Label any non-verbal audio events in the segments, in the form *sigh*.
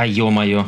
А йомайо.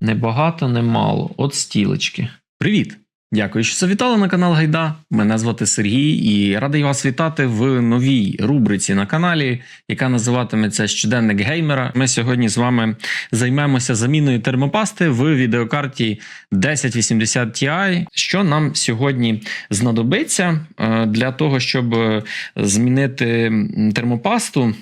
Небагато, немало. От стілечки. Привіт! Дякую, що завітали на канал Гайда. Мене звати Сергій і радий вас вітати в новій рубриці на каналі, яка називатиметься Щоденник геймера. Ми сьогодні з вами займемося заміною термопасти в відеокарті 1080 Ti. Що нам сьогодні знадобиться е, для того, щоб е, змінити термопасту.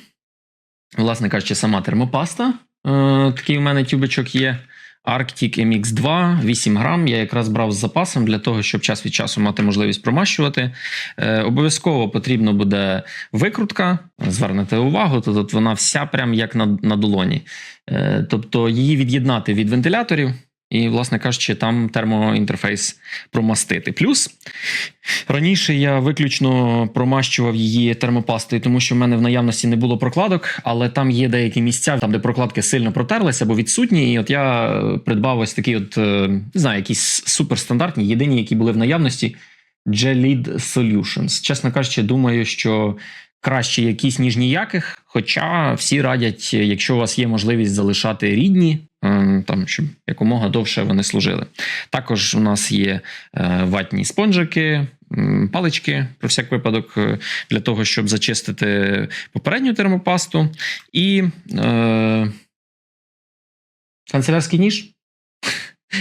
Власне кажучи, сама термопаста. Е, Такий у мене тюбичок є. Arctic MX2, 8 грам. Я якраз брав з запасом для того, щоб час від часу мати можливість промащувати. Е, обов'язково потрібно буде викрутка. Звернете увагу, то тут вона вся прям як на, на долоні. Е, тобто її від'єднати від вентиляторів. І, власне кажучи, там термоінтерфейс промастити. Плюс раніше я виключно промащував її термопастою, тому що в мене в наявності не було прокладок, але там є деякі місця, там де прокладки сильно протерлися або відсутні. І от я е, придбав ось такі, от е, не знаю, якісь суперстандартні, єдині, які були в наявності. Gelid Solutions. Чесно кажучи, думаю, що краще якісь, ніж ніяких. Хоча всі радять, якщо у вас є можливість залишати рідні, там щоб якомога довше вони служили. Також у нас є е, ватні спонжики, палички про всяк випадок е, для того, щоб зачистити попередню термопасту, і е, канцелярський ніж.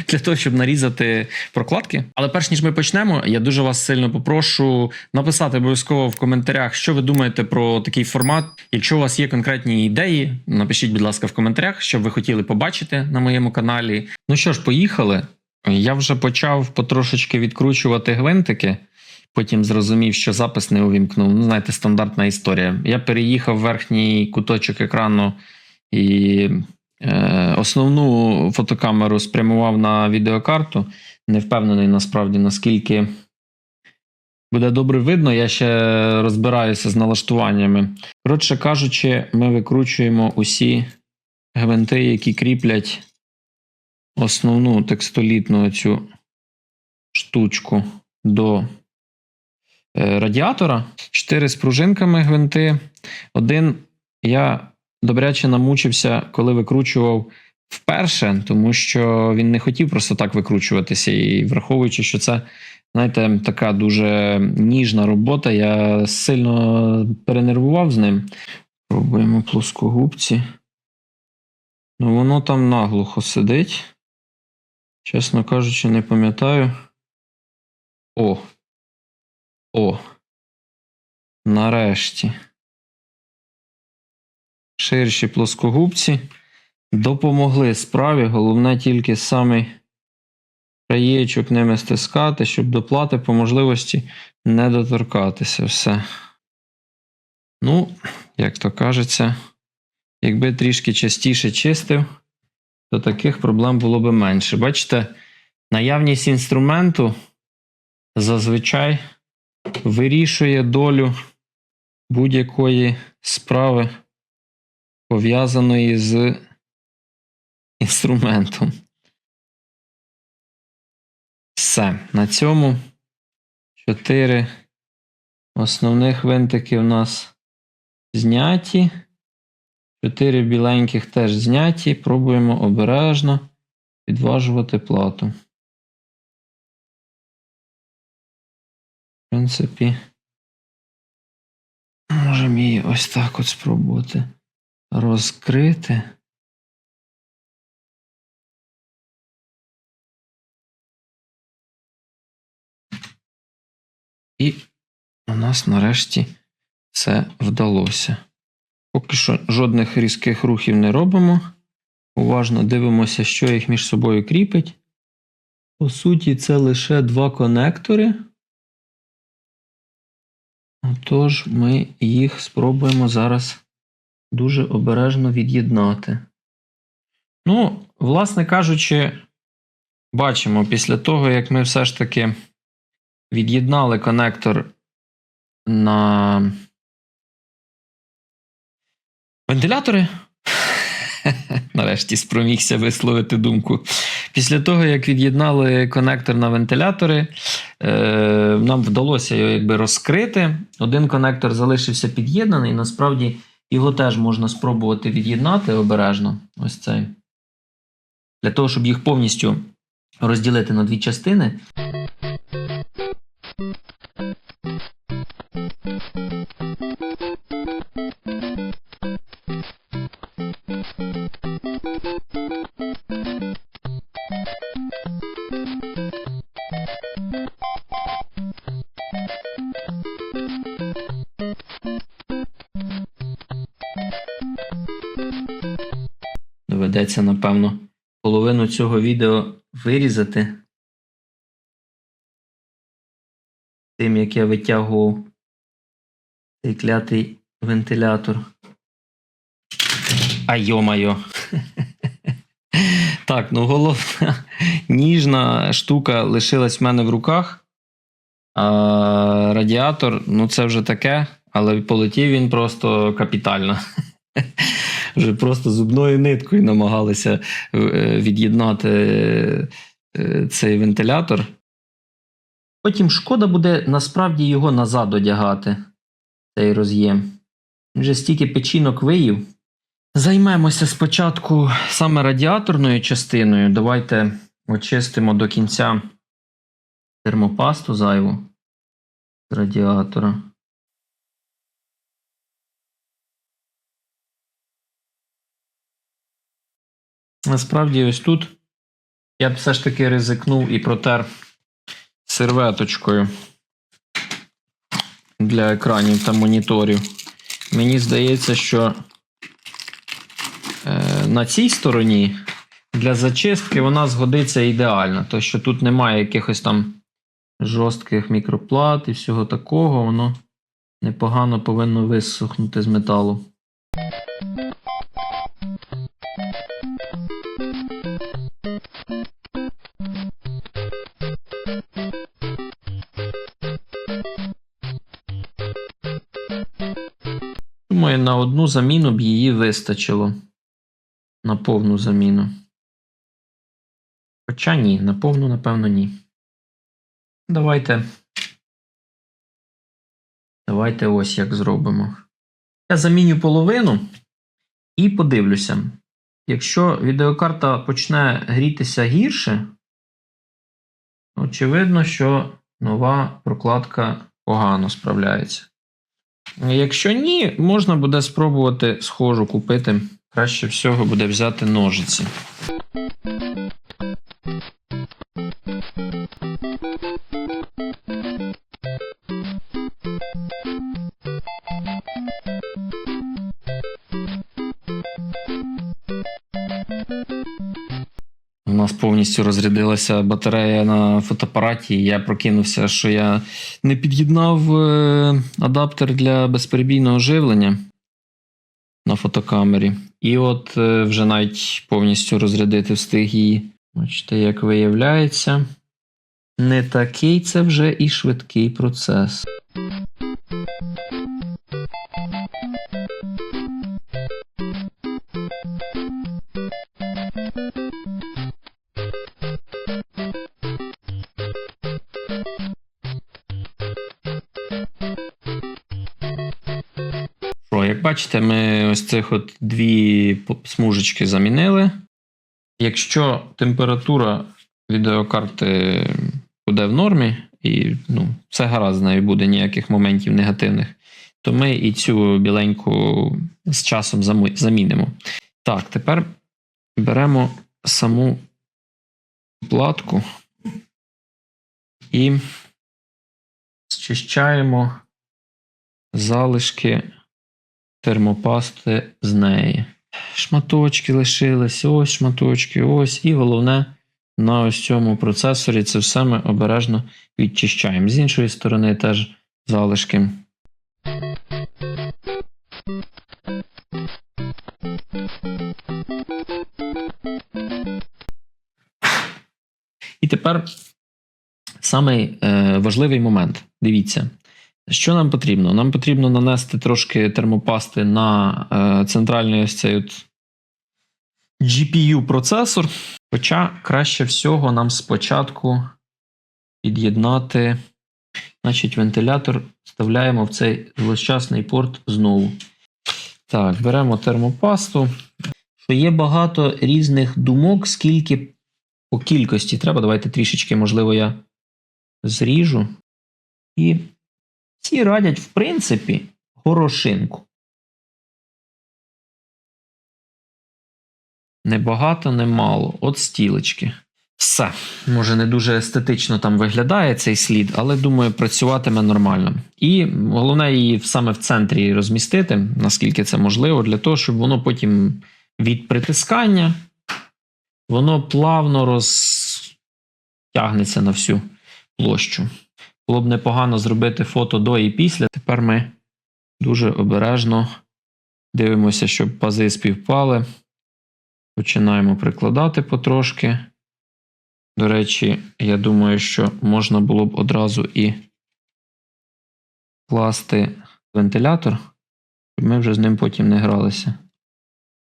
Для того, щоб нарізати прокладки. Але перш ніж ми почнемо, я дуже вас сильно попрошу написати обов'язково в коментарях, що ви думаєте про такий формат. Якщо у вас є конкретні ідеї, напишіть, будь ласка, в коментарях, що ви хотіли побачити на моєму каналі. Ну що ж, поїхали. Я вже почав потрошечки відкручувати гвинтики. Потім зрозумів, що запис не увімкнув. Ну, знаєте, стандартна історія. Я переїхав в верхній куточок екрану і Основну фотокамеру спрямував на відеокарту. Не впевнений насправді, наскільки буде добре видно. Я ще розбираюся з налаштуваннями. Коротше кажучи, ми викручуємо усі гвинти, які кріплять основну текстолітну цю штучку до е, радіатора. Чотири з пружинками гвинти. Один я добряче намучився, коли викручував вперше, тому що він не хотів просто так викручуватися. І враховуючи, що це, знаєте, така дуже ніжна робота, я сильно перенервував з ним. Пробуємо плоскогубці. Ну, воно там наглухо сидить. Чесно кажучи, не пам'ятаю. О. О. Нарешті ширші плоскогубці допомогли справі. Головне тільки самий краєчок ними стискати, щоб до плати по можливості не доторкатися. Все. Ну, як то кажеться, якби трішки частіше чистив, то таких проблем було би менше. Бачите, наявність інструменту зазвичай вирішує долю будь-якої справи пов'язаної з інструментом. Все. На цьому чотири основних винтики у нас зняті. Чотири біленьких теж зняті. Пробуємо обережно підважувати плату. В принципі, можемо її ось так от спробувати розкрити. І у нас нарешті це вдалося. Поки що жодних різких рухів не робимо. Уважно дивимося, що їх між собою кріпить. По суті, це лише два конектори. Отож, ми їх спробуємо зараз дуже обережно від'єднати. Ну, власне кажучи, бачимо, після того, як ми все ж таки від'єднали конектор на вентилятори. *laughs* Нарешті спромігся висловити думку. Після того, як від'єднали конектор на вентилятори, е, нам вдалося його якби розкрити. Один конектор залишився під'єднаний. Насправді Його теж можна спробувати від'єднати обережно. Ось цей. Для того, щоб їх повністю розділити на дві частини. Доведеться, напевно, половину цього відео вирізати. Тим, як я витягував цей клятий вентилятор. А йо-майо. *laughs* Так, ну головна ніжна штука лишилась в мене в руках. А радіатор, ну це вже таке, але полетів він просто капітально. *laughs* Вже просто зубною ниткою намагалися е, від'єднати е, цей вентилятор. Потім шкода буде насправді його назад одягати, цей роз'єм. Вже стільки печінок виїв. Займемося спочатку саме радіаторною частиною. Давайте очистимо до кінця термопасту зайву з радіатора. Насправді, ось тут я б все ж таки ризикнув і протер серветочкою для екранів та моніторів. Мені здається, що е, на цій стороні для зачистки вона згодиться ідеально, тому що тут немає якихось там жорстких мікроплат і всього такого, воно непогано повинно висохнути з металу. Думаю, на одну заміну б її вистачило. На повну заміну. Хоча ні, на повну, напевно, ні. Давайте. Давайте ось як зробимо. Я заміню половину і подивлюся. Якщо відеокарта почне грітися гірше, очевидно, що нова прокладка погано справляється. Якщо ні, можна буде спробувати схожу купити. Краще всього буде взяти ножиці. Нас повністю розрядилася батарея на фотоапараті, і я прокинувся, що я не під'єднав е, адаптер для безперебійного живлення на фотокамері. І от е, вже навіть повністю розрядити встиг її. Бачите, як виявляється, не такий це вже і швидкий процес. Бачите, ми ось цих от дві смужечки замінили. Якщо температура відеокарти буде в нормі, і ну, все гаразд з нею буде, ніяких моментів негативних, то ми і цю біленьку з часом замінимо. Так, тепер беремо саму платку і зчищаємо залишки термопасти з неї. Шматочки лишились, ось шматочки, ось. І головне, на ось цьому процесорі це все ми обережно відчищаємо. З іншої сторони теж залишки. І тепер самий е, важливий момент. Дивіться, що нам потрібно? Нам потрібно нанести трошки термопасти на е, центральний ось цей от GPU-процесор. Хоча краще всього нам спочатку під'єднати значить, вентилятор, вставляємо в цей злощасний порт знову. Так, беремо термопасту. Є багато різних думок, скільки по кількості треба. Давайте трішечки, можливо, я зріжу. І всі радять, в принципі, горошинку. Небагато, немало. От стілечки. Все. Може, не дуже естетично там виглядає цей слід, але думаю, працюватиме нормально. І головне її саме в центрі розмістити, наскільки це можливо, для того, щоб воно потім від притискання воно плавно розтягнеться на всю площу. Було б непогано зробити фото до і після. Тепер ми дуже обережно дивимося, щоб пази співпали. Починаємо прикладати потрошки. До речі, я думаю, що можна було б одразу і класти вентилятор, щоб ми вже з ним потім не гралися.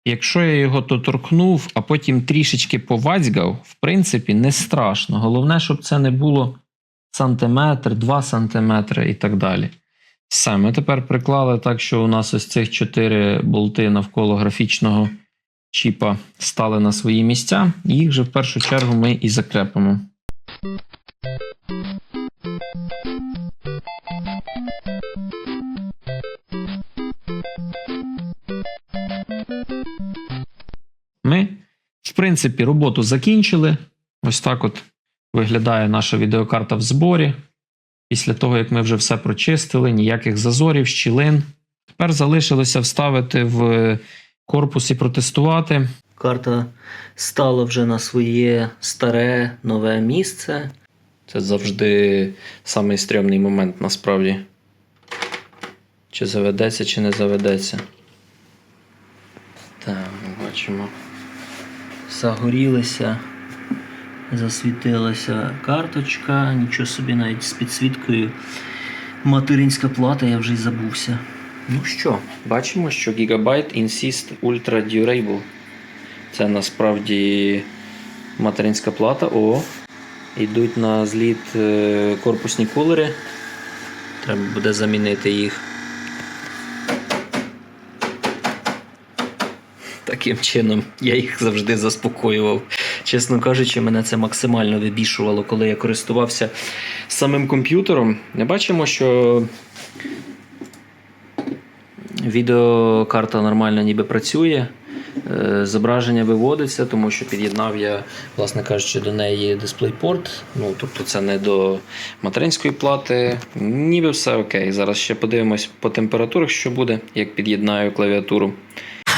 Якщо я його доторкнув, а потім трішечки повацьгав, в принципі, не страшно. Головне, щоб це не було сантиметр, 2 сантиметри і так далі. Все, ми тепер приклали так, що у нас ось цих чотири болти навколо графічного чіпа стали на свої місця, і їх же в першу чергу ми і закрепимо. Ми, в принципі, роботу закінчили. Ось так от виглядає наша відеокарта в зборі. Після того, як ми вже все прочистили, ніяких зазорів, щілин. Тепер залишилося вставити в корпус і протестувати. Карта стала вже на своє старе нове місце. Це завжди самий стрьомний момент насправді. Чи заведеться, чи не заведеться. Так, ми бачимо. Загорілася, засвітилася карточка, нічого собі навіть з підсвіткою. Материнська плата, я вже й забувся. Ну що, бачимо, що Gigabyte Insist Ultra Durable. Це насправді материнська плата. О, йдуть на зліт е, корпусні кулери. Треба буде замінити їх. Таким чином я їх завжди заспокоював. Чесно кажучи, мене це максимально вибішувало, коли я користувався самим комп'ютером. Не бачимо, що відеокарта нормально ніби працює. Е, Зображення виводиться, тому що під'єднав я, власне кажучи, до неї DisplayPort. Ну, тобто це не до материнської плати. Ніби все окей. Зараз ще подивимось по температурах, що буде, як під'єднаю клавіатуру.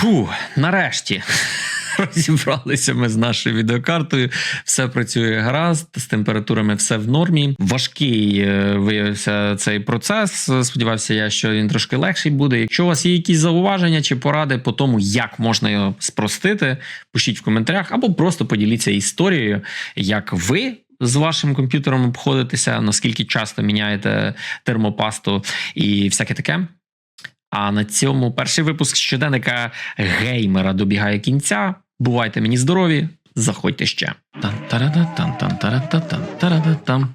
Фу, нарешті. *laughs* Розібралися ми з нашою відеокартою, все працює гаразд, з температурами все в нормі. Важкий е, виявився цей процес. Сподівався я, що він трошки легший буде. Якщо у вас є якісь зауваження чи поради по тому, як можна його спростити, пишіть в коментарях або просто поділіться історією, як ви. З вашим комп'ютером обходитеся, наскільки часто міняєте термопасту і всяке таке. А на цьому перший випуск щоденника геймера добігає кінця. Бувайте мені здорові, заходьте ще.